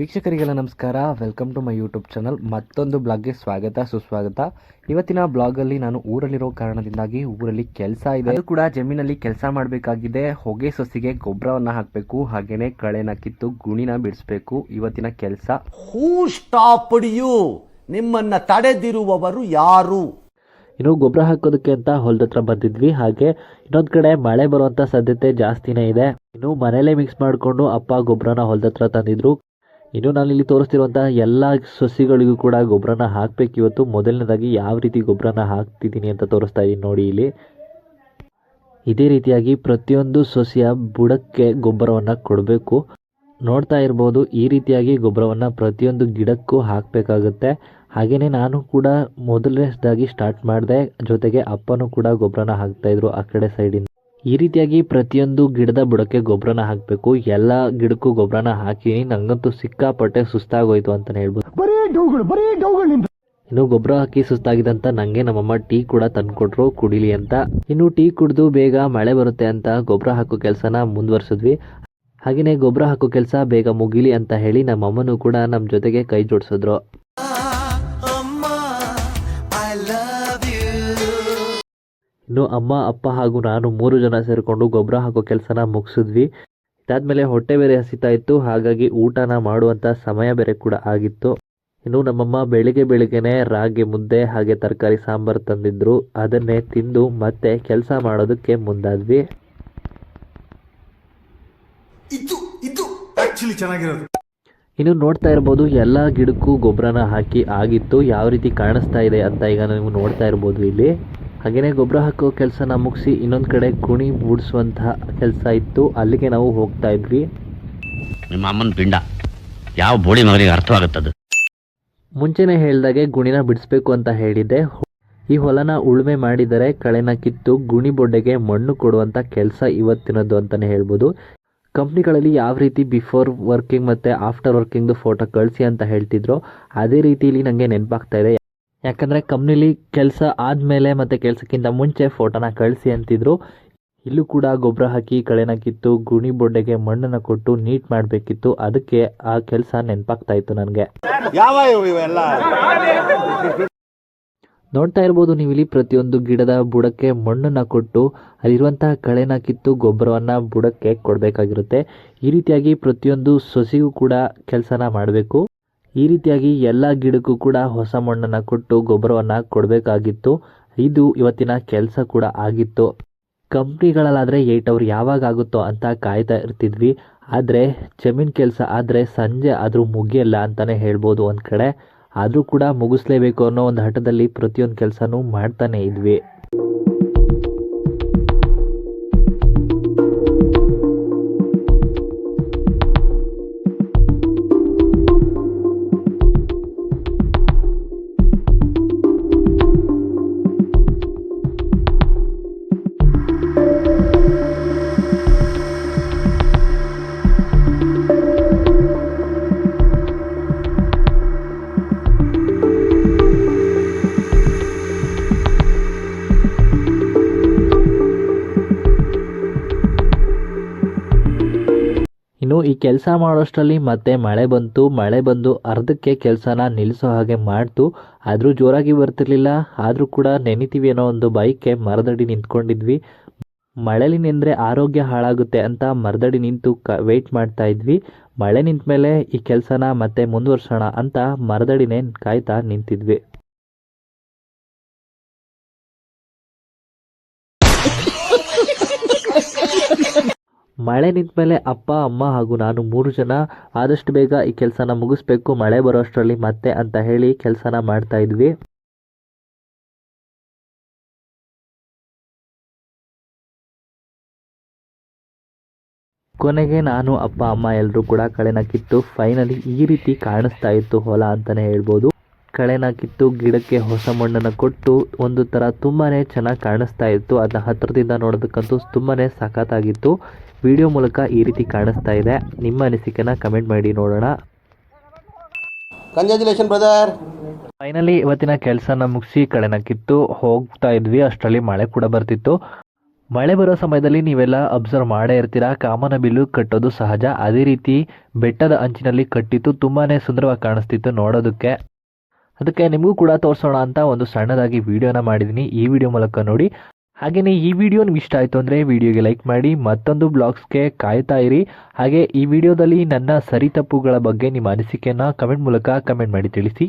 ವೀಕ್ಷಕರಿಗೆಲ್ಲ ನಮಸ್ಕಾರ. Welcome to my YouTube channel ಮತ್ತೊಂದು ಬ್ಲಾಗ್ಗೆ ಸ್ವಾಗತ ಸುಸ್ವಾಗತ. ಇವತ್ತಿನ ಬ್ಲಾಗಲ್ಲಿ ನಾನು ಊರಲ್ಲಿರೋ ಕಾರಣದಿಂದಾಗಿ ಊರಲ್ಲಿ ಕೆಲಸ ಇದೆ. ಅದು ಕೂಡ ಜಮೀನಲ್ಲಿ ಕೆಲಸ ಮಾಡಬೇಕಾಗಿದೆ. ಹೊಗೆ ಸೊಸಿಗೆ ಗೊಬ್ಬರವನ್ನು ಹಾಕಬೇಕು. ಹಾಗೆಯೇ ಕಳೆನ ಕಿತ್ತು ಗುಣಿನ ಬಿಡಿಸ್ಬೇಕು. ಇವತ್ತಿನ ಕೆಲಸ. ಹೂ ಸ್ಟಾಪ್ಡ್ ನಿಮ್ಮನ್ನು ನಿಮ್ಮನ್ನ ತಡೆದಿರುವವರು ಯಾರು? ಇನ್ನು ಗೊಬ್ಬರ ಹಾಕೋದಕ್ಕೆ ಅಂತ ಹೊಲದ ಹತ್ರ ಬಂದಿದ್ವಿ. ಹಾಗೆ ಇನ್ನೊಂದ್ ಕಡೆ ಮಳೆ ಬರುವಂತ ಸಾಧ್ಯತೆ ಜಾಸ್ತಿನೇ ಇದೆ. ಇನ್ನು ಮನೇಲೆ ಮಿಕ್ಸ್ ಮಾಡಿಕೊಂಡು ಅಪ್ಪ ಗೊಬ್ಬರನ ಹೊಲದ ಹತ್ರ ತಂದಿದ್ರು. ಇನ್ನು ನಾನು ಇಲ್ಲಿ ತೋರಿಸ್ತಿರುವಂತಹ ಎಲ್ಲ ಸಸಿಗಳಿಗೂ ಕೂಡ ಗೊಬ್ಬರನ ಹಾಕ್ಬೇಕು. ಇವತ್ತು ಮೊದಲನೇದಾಗಿ ಯಾವ ರೀತಿ ಗೊಬ್ಬರನ ಹಾಕ್ತಿದ್ದೀನಿ ಅಂತ ತೋರಿಸ್ತಾ ಇದ್ದೀನಿ ನೋಡಿ ಇಲ್ಲಿ. ಇದೇ ರೀತಿಯಾಗಿ ಪ್ರತಿಯೊಂದು ಸಸಿಯ ಬುಡಕ್ಕೆ ಗೊಬ್ಬರವನ್ನು ಕೊಡಬೇಕು. ನೋಡ್ತಾ ಇರ್ಬೋದು, ಈ ರೀತಿಯಾಗಿ ಗೊಬ್ಬರವನ್ನು ಪ್ರತಿಯೊಂದು ಗಿಡಕ್ಕೂ ಹಾಕಬೇಕಾಗುತ್ತೆ. ಹಾಗೆಯೇ ನಾನು ಕೂಡ ಮೊದಲನೇದಾಗಿ ಸ್ಟಾರ್ಟ್ ಮಾಡಿದೆ. ಜೊತೆಗೆ ಅಪ್ಪನೂ ಕೂಡ ಗೊಬ್ಬರನ ಹಾಕ್ತಾಯಿದ್ರು ಆ ಕಡೆ ಸೈಡಿಂದ ಈ ರೀತಿಯಾಗಿ ಪ್ರತಿಯೊಂದು ಗಿಡದ ಬುಡಕ್ಕೆ ಗೊಬ್ಬರನ ಹಾಕಬೇಕು. ಎಲ್ಲ ಗಿಡಕ್ಕೂ ಗೊಬ್ಬರನ ಹಾಕಿನಿ ನಂಗಂತೂ ಸಿಕ್ಕಾಪಟ್ಟೆ ಸುಸ್ತಾಗೋಯ್ತು ಅಂತ ಹೇಳ್ಬೋದು. ಇನ್ನು ಗೊಬ್ಬರ ಹಾಕಿ ಸುಸ್ತಾಗಿದಂತ ನಂಗೆ ನಮ್ಮಮ್ಮ ಟೀ ಕೂಡ ತಂದ್ಕೊಟ್ರು ಕುಡಿಲಿ ಅಂತ. ಇನ್ನು ಟೀ ಕುಡಿದು ಬೇಗ ಮಳೆ ಬರುತ್ತೆ ಅಂತ ಗೊಬ್ಬರ ಹಾಕೋ ಕೆಲಸನ ಮುಂದುವರ್ಸಿದ್ವಿ. ಹಾಗೆಯೇ ಗೊಬ್ಬರ ಹಾಕೋ ಕೆಲಸ ಬೇಗ ಮುಗಿಲಿ ಅಂತ ಹೇಳಿ ನಮ್ಮಮ್ಮನೂ ಕೂಡ ನಮ್ಮ ಜೊತೆಗೆ ಕೈ ಜೋಡಿಸಿದ್ರು. ಇನ್ನು ಅಮ್ಮ ಅಪ್ಪ ಹಾಗೂ ನಾನು ಮೂರು ಜನ ಸೇರಿಕೊಂಡು ಗೊಬ್ಬರ ಹಾಕೋ ಕೆಲಸನ ಮುಗಿಸಿದ್ವಿ. ಇದಾದಮೇಲೆ ಹೊಟ್ಟೆ ಬೇರೆ ಹಸಿತಾ ಇತ್ತು ಹಾಗಾಗಿ ಊಟನ ಮಾಡುವಂತ ಸಮಯ ಬೇರೆ ಕೂಡ ಆಗಿತ್ತು. ಇನ್ನು ನಮ್ಮಮ್ಮ ಬೆಳಿಗ್ಗೆ ಬೆಳಿಗ್ಗೆನೆ ರಾಗಿ ಮುದ್ದೆ ಹಾಗೆ ತರಕಾರಿ ಸಾಂಬಾರು ತಂದಿದ್ರು. ಅದನ್ನೇ ತಿಂದು ಮತ್ತೆ ಕೆಲಸ ಮಾಡೋದಕ್ಕೆ ಮುಂದಾದ್ವಿ. ಚೆನ್ನಾಗಿರೋದು. ಇನ್ನು ನೋಡ್ತಾ ಇರ್ಬೋದು ಎಲ್ಲ ಗಿಡಕ್ಕೂ ಗೊಬ್ಬರನ ಹಾಕಿ ಆಗಿತ್ತು. ಯಾವ ರೀತಿ ಕಾಣಿಸ್ತಾ ಇದೆ ಅಂತ ಈಗ ನೀವು ನೋಡ್ತಾ ಇರ್ಬೋದು ಇಲ್ಲಿ. ಹಾಗೆಯೇ ಗೊಬ್ಬರ ಹಾಕೋ ಕೆಲಸನ ಮುಗಿಸಿ ಇನ್ನೊಂದು ಕಡೆ ಗುಣಿ ಬೂಡಿಸುವಂತಹ ಕೆಲಸ ಇತ್ತು. ಅಲ್ಲಿಗೆ ನಾವು ಹೋಗ್ತಾ ಇದ್ವಿ. ನಿಮ್ಮ ಅಮ್ಮನ ಪಿಂಡ. ಯಾವ ಬೋಳಿ ಮಗನಿಗೆ ಅರ್ಥವಾಗುತ್ತದು? ಮುಂಚೆನೆ ಹೇಳಿದಾಗೆ ಗುಣಿನ ಬಿಡಿಸ್ಬೇಕು ಅಂತ ಹೇಳಿದ್ದೆ. ಈ ಹೊಲನ ಉಳುಮೆ ಮಾಡಿದರೆ ಕಳೆನ ಕಿತ್ತು ಗುಣಿ ಬೊಡ್ಡೆಗೆ ಮಣ್ಣು ಕೊಡುವಂಥ ಕೆಲಸ ಇವತ್ತಿನದ್ದು ಅಂತಲೇ ಹೇಳ್ಬೋದು. ಕಂಪ್ನಿಗಳಲ್ಲಿ ಯಾವ ರೀತಿ ಬಿಫೋರ್ ವರ್ಕಿಂಗ್ ಮತ್ತು ಆಫ್ಟರ್ ವರ್ಕಿಂಗ್ದು ಫೋಟೋ ಕಳಿಸಿ ಅಂತ ಹೇಳ್ತಿದ್ರು ಅದೇ ರೀತಿಯಲ್ಲಿ ನನಗೆ ನೆನಪಾಗ್ತಾ ಇದೆ. ಯಾಕಂದರೆ ಕಂಪ್ನಿಲಿ ಕೆಲಸ ಆದಮೇಲೆ ಮತ್ತು ಕೆಲಸಕ್ಕಿಂತ ಮುಂಚೆ ಫೋಟೋನ ಕಳಿಸಿ ಅಂತಿದ್ರು. ಇಲ್ಲೂ ಕೂಡ ಗೊಬ್ಬರ ಹಾಕಿ ಕಳೆನ ಕಿತ್ತು ಗುಣಿ ಬೊಡ್ಡೆಗೆ ಮಣ್ಣನ್ನು ಕೊಟ್ಟು ನೀಟ್ ಮಾಡಬೇಕಿತ್ತು. ಅದಕ್ಕೆ ಆ ಕೆಲಸ ನೆನಪಾಗ್ತಾ ಇತ್ತು ನನಗೆ. ಯಾವ ಇವೆಲ್ಲ? ನೋಡ್ತಾ ಇರ್ಬೋದು ನೀವು ಇಲ್ಲಿ ಪ್ರತಿಯೊಂದು ಗಿಡದ ಬುಡಕ್ಕೆ ಮಣ್ಣನ್ನು ಕೊಟ್ಟು ಅಲ್ಲಿರುವಂತಹ ಕಳೆನ ಕಿತ್ತು ಗೊಬ್ಬರವನ್ನು ಬುಡಕ್ಕೆ ಕೊಡಬೇಕಾಗಿರುತ್ತೆ. ಈ ರೀತಿಯಾಗಿ ಪ್ರತಿಯೊಂದು ಸೊಸಿಗೂ ಕೂಡ ಕೆಲಸನ ಮಾಡಬೇಕು. ಈ ರೀತಿಯಾಗಿ ಎಲ್ಲ ಗಿಡಕ್ಕೂ ಕೂಡ ಹೊಸ ಮಣ್ಣನ್ನು ಕೊಟ್ಟು ಗೊಬ್ಬರವನ್ನು ಕೊಡಬೇಕಾಗಿತ್ತು. ಇದು ಇವತ್ತಿನ ಕೆಲಸ ಕೂಡ ಆಗಿತ್ತು. ಕಂಪ್ನಿಗಳಲ್ಲಾದರೆ ಏಟ್ ಅವರ್ ಯಾವಾಗ ಆಗುತ್ತೋ ಅಂತ ಕಾಯ್ತಾ ಇರ್ತಿದ್ವಿ. ಆದರೆ ಜಮೀನು ಕೆಲಸ ಆದರೆ ಸಂಜೆ ಆದರೂ ಮುಗಿಯಲ್ಲ ಅಂತಲೇ ಹೇಳ್ಬೋದು ಒಂದು ಕಡೆ. ಆದರೂ ಕೂಡ ಮುಗಿಸ್ಲೇಬೇಕು ಅನ್ನೋ ಒಂದು ಹಠದಲ್ಲಿ ಪ್ರತಿಯೊಂದು ಕೆಲಸನೂ ಮಾಡ್ತಾನೇ ಇದ್ವಿ. ಇನ್ನು ಈ ಕೆಲಸ ಮಾಡೋಷ್ಟರಲ್ಲಿ ಮತ್ತೆ ಮಳೆ ಬಂತು, ಮಳೆ ಬಂದು ಅರ್ಧಕ್ಕೆ ಕೆಲಸನ ನಿಲ್ಲಿಸೋ ಹಾಗೆ ಮಾಡ್ತು. ಆದರೂ ಜೋರಾಗಿ ಬರ್ತಿರ್ಲಿಲ್ಲ. ಆದರೂ ಕೂಡ ನೆನಿತೀವಿ ಅನ್ನೋ ಒಂದು ಬೈಕ್ಗೆ ಮರದಡಿ ನಿಂತ್ಕೊಂಡಿದ್ವಿ. ಮಳೆಲಿ ನಿಂದರೆ ಆರೋಗ್ಯ ಹಾಳಾಗುತ್ತೆ ಅಂತ ಮರದಡಿ ನಿಂತು ಕ ವೆಯ್ಟ್ ಮಾಡ್ತಾ ಇದ್ವಿ. ಮಳೆ ನಿಂತ ಮೇಲೆ ಈ ಕೆಲಸನ ಮತ್ತೆ ಮುಂದುವರ್ಸೋಣ ಅಂತ ಮರದಡಿನೇ ಕಾಯ್ತಾ ನಿಂತಿದ್ವಿ. ಮಳೆ ನಿಂತ ಮೇಲೆ ಅಪ್ಪ, ಅಮ್ಮ ಹಾಗೂ ನಾನು ಮೂರು ಜನ ಆದಷ್ಟು ಬೇಗ ಈ ಕೆಲಸನ ಮುಗಿಸ್ಬೇಕು, ಮಳೆ ಬರೋ ಅಷ್ಟರಲ್ಲಿ ಮತ್ತೆ ಅಂತ ಹೇಳಿ ಕೆಲಸನ ಮಾಡ್ತಾ ಇದ್ವಿ. ಕೊನೆಗೆ ನಾನು ಅಪ್ಪ, ಅಮ್ಮ ಎಲ್ಲರೂ ಕೂಡ ಕಳೆನ ಕಿತ್ತು ಫೈನಲಿ ಈ ರೀತಿ ಕಾಣಿಸ್ತಾ ಇತ್ತು, ಹೊಲ ಅಂತಲೇ ಹೇಳ್ಬೋದು. ಕಳೆನ ಕಿತ್ತು ಗಿಡಕ್ಕೆ ಹೊಸ ಮಣ್ಣನ್ನು ಕೊಟ್ಟು ಒಂದು ಥರ ತುಂಬಾ ಚೆನ್ನಾಗಿ ಕಾಣಿಸ್ತಾ ಇತ್ತು. ಅದನ್ನ ಹತ್ತಿರದಿಂದ ನೋಡೋದಕ್ಕಂತೂ ತುಂಬಾ ಸಖತ್ತಾಗಿತ್ತು. ವಿಡಿಯೋ ಮೂಲಕ ಈ ರೀತಿ ಕಾಣಿಸ್ತಾ ಇದೆ. ನಿಮ್ಮ ಅನಿಸಿಕೆನ ಕಮೆಂಟ್ ಮಾಡಿ ನೋಡೋಣ. ಕಂಗ್ರ್ಯಾಚುಲೇಷನ್ ಬ್ರದರ್ ಫೈನಲಿ ಇವತ್ತಿನ ಕೆಲಸನ ಮುಗಿಸಿ ಕಳೆನ ಕಿತ್ತು ಹೋಗ್ತಾ ಇದ್ವಿ. ಅಷ್ಟರಲ್ಲಿ ಮಳೆ ಕೂಡ ಬರ್ತಿತ್ತು. ಮಳೆ ಬರೋ ಸಮಯದಲ್ಲಿ ನೀವೆಲ್ಲ ಅಬ್ಸರ್ವ್ ಮಾಡೇ ಇರ್ತೀರಾ? ಕಾಮನ ಬಿಲ್ಲು ಕಟ್ಟೋದು ಸಹಜ. ಅದೇ ರೀತಿ ಬೆಟ್ಟದ ಅಂಚಿನಲ್ಲಿ ಕಟ್ಟಿತ್ತು. ತುಂಬಾ ಸುಂದರವಾಗಿ ಕಾಣಿಸ್ತಿತ್ತು ನೋಡೋದಕ್ಕೆ. ಅದಕ್ಕೆ ನಿಮಗೂ ಕೂಡ ತೋರಿಸೋಣ ಅಂತ ಒಂದು ಸಣ್ಣದಾಗಿ ವಿಡಿಯೋನ ಮಾಡಿದ್ದೀನಿ ಈ ವಿಡಿಯೋ ಮೂಲಕ ನೋಡಿ. ಹಾಗೆಯೇ ಈ ವಿಡಿಯೋ ನಿಮ್ಗೆ ಇಷ್ಟ ಆಯಿತು ಅಂದರೆ ವಿಡಿಯೋಗೆ ಲೈಕ್ ಮಾಡಿ, ಮತ್ತೊಂದು ಬ್ಲಾಗ್ಸ್ಗೆ ಕಾಯ್ತಾ ಇರಿ. ಹಾಗೆ ಈ ವಿಡಿಯೋದಲ್ಲಿ ನನ್ನ ಸರಿ ತಪ್ಪುಗಳ ಬಗ್ಗೆ ನಿಮ್ಮ ಅನಿಸಿಕೆಯನ್ನು ಕಮೆಂಟ್ ಮೂಲಕ ಕಮೆಂಟ್ ಮಾಡಿ ತಿಳಿಸಿ.